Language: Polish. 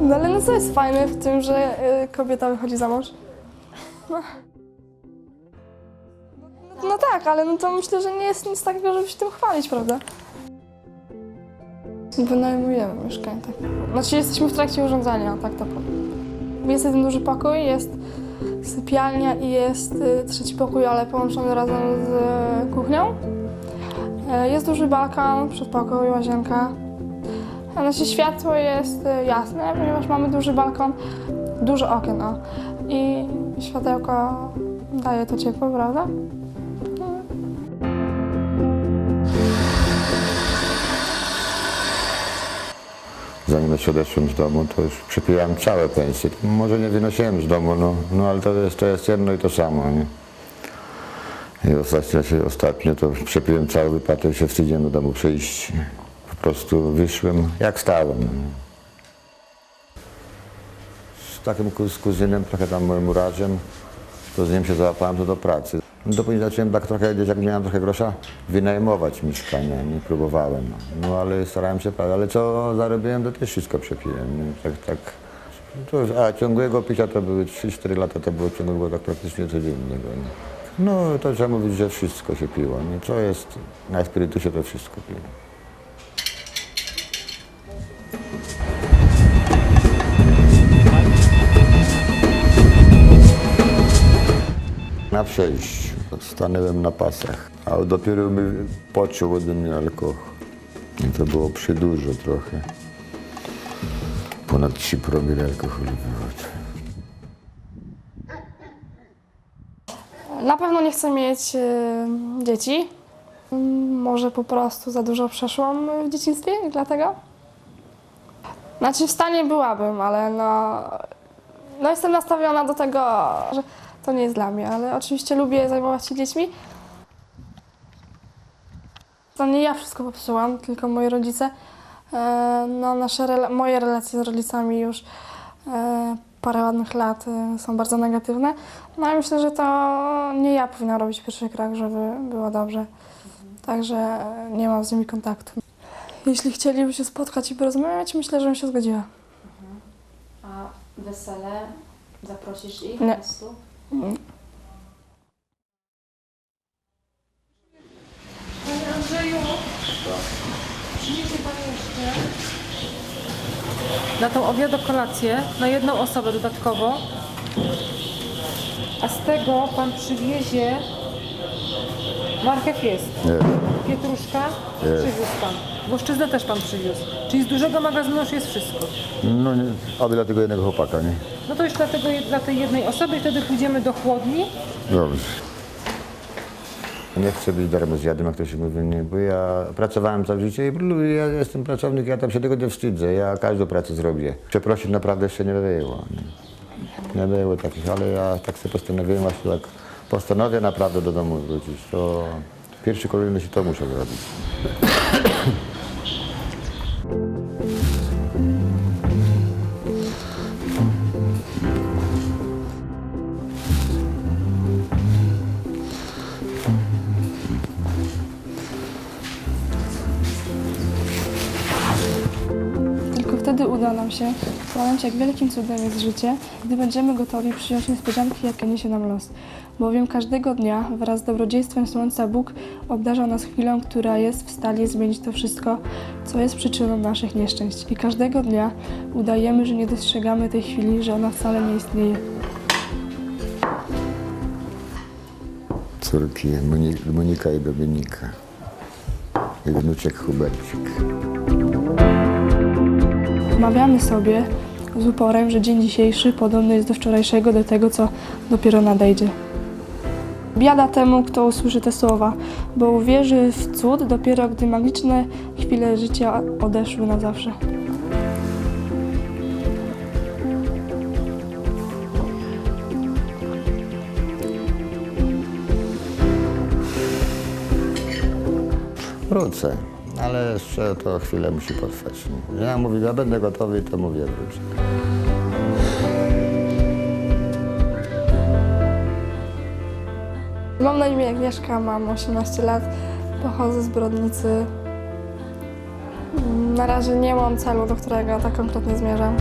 No ale no co jest fajne w tym, że y, kobieta wychodzi za mąż? No. no tak, ale no to myślę, że nie jest nic takiego, żeby się tym chwalić, prawda? Wynajmujemy mieszkanie, tak. Znaczy jesteśmy w trakcie urządzania, tak to powiem. Jest jeden duży pokój, jest sypialnia i jest y, trzeci pokój, ale połączony razem z y, kuchnią. E, Jest duży balkon, przedpokój, łazienka. Nasze światło jest y, jasne, ponieważ mamy duży balkon, dużo okien. I światełko daje to ciepło, prawda? Zanim odeszłem z domu, to już przepiłem całe pensje. Może nie wynosiłem z domu, no, no ale to jest, to jest jedno i to samo, nie? Ostatnio, się- ostatnio to przepiłem cały wypadek i się wstydziłem do domu przyjść. Po prostu wyszłem, jak stałem. no. Z takim z kuzynem, trochę tam moim murarzem, to z nim się załapałem do pracy. No to później zacząłem tak trochę, jak miałem trochę grosza, wynajmować mieszkania, nie próbowałem. No ale starałem się, prawie, ale co zarobiłem, to też wszystko przepiłem. Tak, tak. A ciągłego picia to były 3-4 lata, to było ciągłego tak praktycznie codziennego. No to trzeba mówić, że wszystko się piło. Nie? Co jest na spirytusie, to wszystko piło. Na przejściu stanąłem na pasach, a dopiero mi poczuł ode mnie alkohol. I to było przydużo trochę. Ponad 3 promile alkoholu było. Na pewno nie chcę mieć y, dzieci. Może po prostu za dużo przeszłam w dzieciństwie i dlatego. Znaczy w stanie byłabym, ale no, no jestem nastawiona do tego, że to nie jest dla mnie, ale oczywiście lubię zajmować się dziećmi. To nie ja wszystko popsułam, tylko moi rodzice. E, No, nasze moje relacje z rodzicami już e, parę ładnych lat e, są bardzo negatywne. No i myślę, że to nie ja powinna robić pierwszy krok, żeby było dobrze. Także e, nie mam z nimi kontaktu. Jeśli chcieliby się spotkać i porozmawiać, myślę, że bym się zgodziła. A wesele zaprosisz ich Nie. po prostu? Panie Andrzeju, przyniesie Pan jeszcze na tą obiadokolację na jedną osobę dodatkowo. A z tego pan przywiezie marchew jest, Nie. pietruszka Jest. przywiózł pan. Włoszczyznę też pan przywiózł. Czyli z dużego magazynu już jest wszystko. No nie, aby dla tego jednego chłopaka, nie? No to już dla, tego, dla tej jednej osoby i wtedy pójdziemy do chłodni. Dobrze. Nie chcę być darmozjadem, jak to się mówi, nie, bo ja pracowałem całe życie i ja jestem pracownik, ja tam się tego nie wstydzę, ja każdą pracę zrobię. Przeprosić naprawdę jeszcze nie było. Nie, nie było takich, ale ja tak sobie postanowiłem, właśnie jak postanowię naprawdę do domu wrócić, to w pierwszej kolejności to muszę zrobić. Się zbadać, jak wielkim cudem jest życie, gdy będziemy gotowi przyjąć niespodzianki, jakie niesie nam los. Bowiem każdego dnia wraz z dobrodziejstwem słońca Bóg obdarza nas chwilą, która jest w stanie zmienić to wszystko, co jest przyczyną naszych nieszczęść. I każdego dnia udajemy, że nie dostrzegamy tej chwili, że ona wcale nie istnieje. Córki Moni- Monika i Dominika. I wnuczek Hubercik. Wmawiamy sobie z uporem, że dzień dzisiejszy podobny jest do wczorajszego, do tego, co dopiero nadejdzie. Biada temu, kto usłyszy te słowa, bo uwierzy w cud dopiero, gdy magiczne chwile życia odeszły na zawsze. Wrócę, ale jeszcze to chwilę musi potrwać. Ja mówię, ja będę gotowy, to mówię wrócę. Mam na imię Agnieszka, mam 18 lat, pochodzę z Brodnicy. Na razie nie mam celu, do którego tak konkretnie zmierzam.